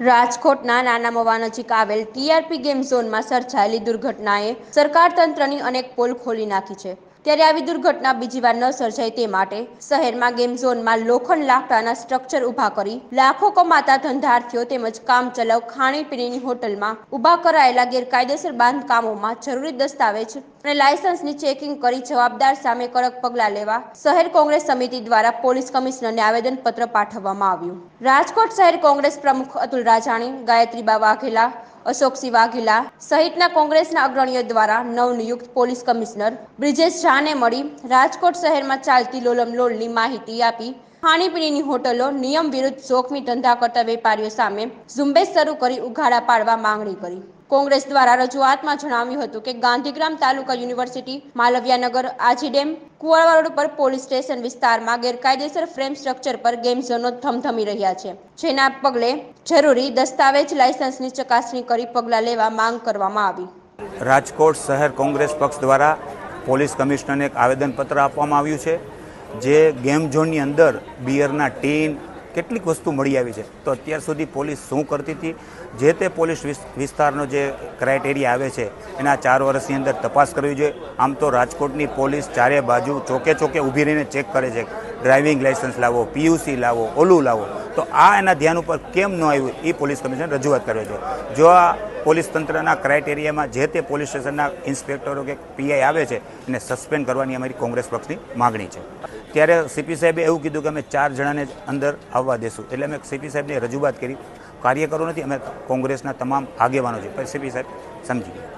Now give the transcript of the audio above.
રાજકોટના નાના મવા નજીક આવેલ ટીઆરપી ગેમ ઝોનમાં સર્જાયેલી દુર્ઘટનાએ સરકાર તંત્રની અનેક પોલ ખોલી નાખી છે. ત્યારે આવી દુર્ઘટના બીજી વાર ન સર્જાય તે માટે શહેરમાં ગેમ ઝોનમાં લોખંડ લાકડાના સ્ટ્રક્ચર ઊભા કરી લાખો કમાતા ધંધાર્થીઓ તેમજ કામચલાઉ ખાણીપીણીની હોટલમાં ઊભા કરાયેલા ગેરકાયદેસર બાંધકામોમાં જરૂરી દસ્તાવેજ અને લાયસન્સની ચેકિંગ કરી જવાબદાર સામે કડક પગલાં લેવા શહેર કોંગ્રેસ સમિતિ દ્વારા પોલીસ કમિશનરને આવેદનપત્ર પાઠવવામાં આવ્યું. રાજકોટ શહેર કોંગ્રેસ પ્રમુખ અતુલ રાજાણી ગાયત્રીબા વાઘેલા અશોકસિંહ વાઘેલા સહિતના કોંગ્રેસના અગ્રણીઓ દ્વારા નવનિયુક્ત પોલીસ કમિશનર બ્રિજેશ ઝાને મળી રાજકોટ શહેરમાં ચાલતી લોલમલોલની માહિતી આપી. ખાણીપીણીની હોટલો, નિયમ વિરુદ્ધ જોખમી ધંધા કરતા વેપારીઓ સામે ઝુંબેશ શરૂ કરી ઉઘાડા પાડવા માંગણી કરી. કોંગ્રેસ દ્વારા રજૂઆતમાં જણાવ્યું હતું કે Gandhigram taluka university, Malviyanagar, Aji dam, Kuvada road પર પોલીસ સ્ટેશન વિસ્તારમાં ગેરકાયદેસર ફ્રેમ સ્ટ્રક્ચર પર ગેમ ઝોનો ધમધમી રહ્યા છે. જેના પગલે જરૂરી દસ્તાવેજ, લાયસન્સની ચકાસણી કરી પગલાં લેવા માંગ કરવામાં આવી. રાજકોટ શહેર કોંગ્રેસ પક્ષ દ્વારા પોલીસ કમિશનરને એક આવેદનપત્ર આપવામાં આવ્યું છે, જે ગેમ ઝોનની અંદર બિયરના ટીન કેટલીક વસ્તુ મળી આવી છે. તો અત્યાર સુધી પોલીસ શું કરતી હતી, જે તે પોલીસ વિસ્તારનો જે ક્રાઇટેરિયા આવે છે, એના ચાર વર્ષની અંદર તપાસ કરવી જોઈએ. આમ તો રાજકોટની પોલીસ ચારે બાજુ ચોકે ચોકે ઊભી રહીને ચેક કરે છે. ડ્રાઇવિંગ લાઇસન્સ લાવો પીયુસી લાવો, ઓલું લાવો. તો આ એના ધ્યાન ઉપર કેમ ન આવ્યું એ પોલીસ કમિશન રજૂઆત કરે છે. જો આ પોલીસ તંત્રના ક્રાઇટેરિયામાં જે તે પોલીસ સ્ટેશનના ઇન્સ્પેક્ટરો કે પીઆઈ આવે છે, એને સસ્પેન્ડ કરવાની અમારી કોંગ્રેસ પક્ષની માગણી છે. ત્યારે સીપી સાહેબે એવું કીધું કે અમે ચાર જણાને જ અંદર આવવા દેશું. એટલે અમે સીપી સાહેબને રજૂઆત કરી. કાર્યકરો નથી, અમે કોંગ્રેસના તમામ આગેવાનો છે પછી સીપી સાહેબ સમજી ગયા.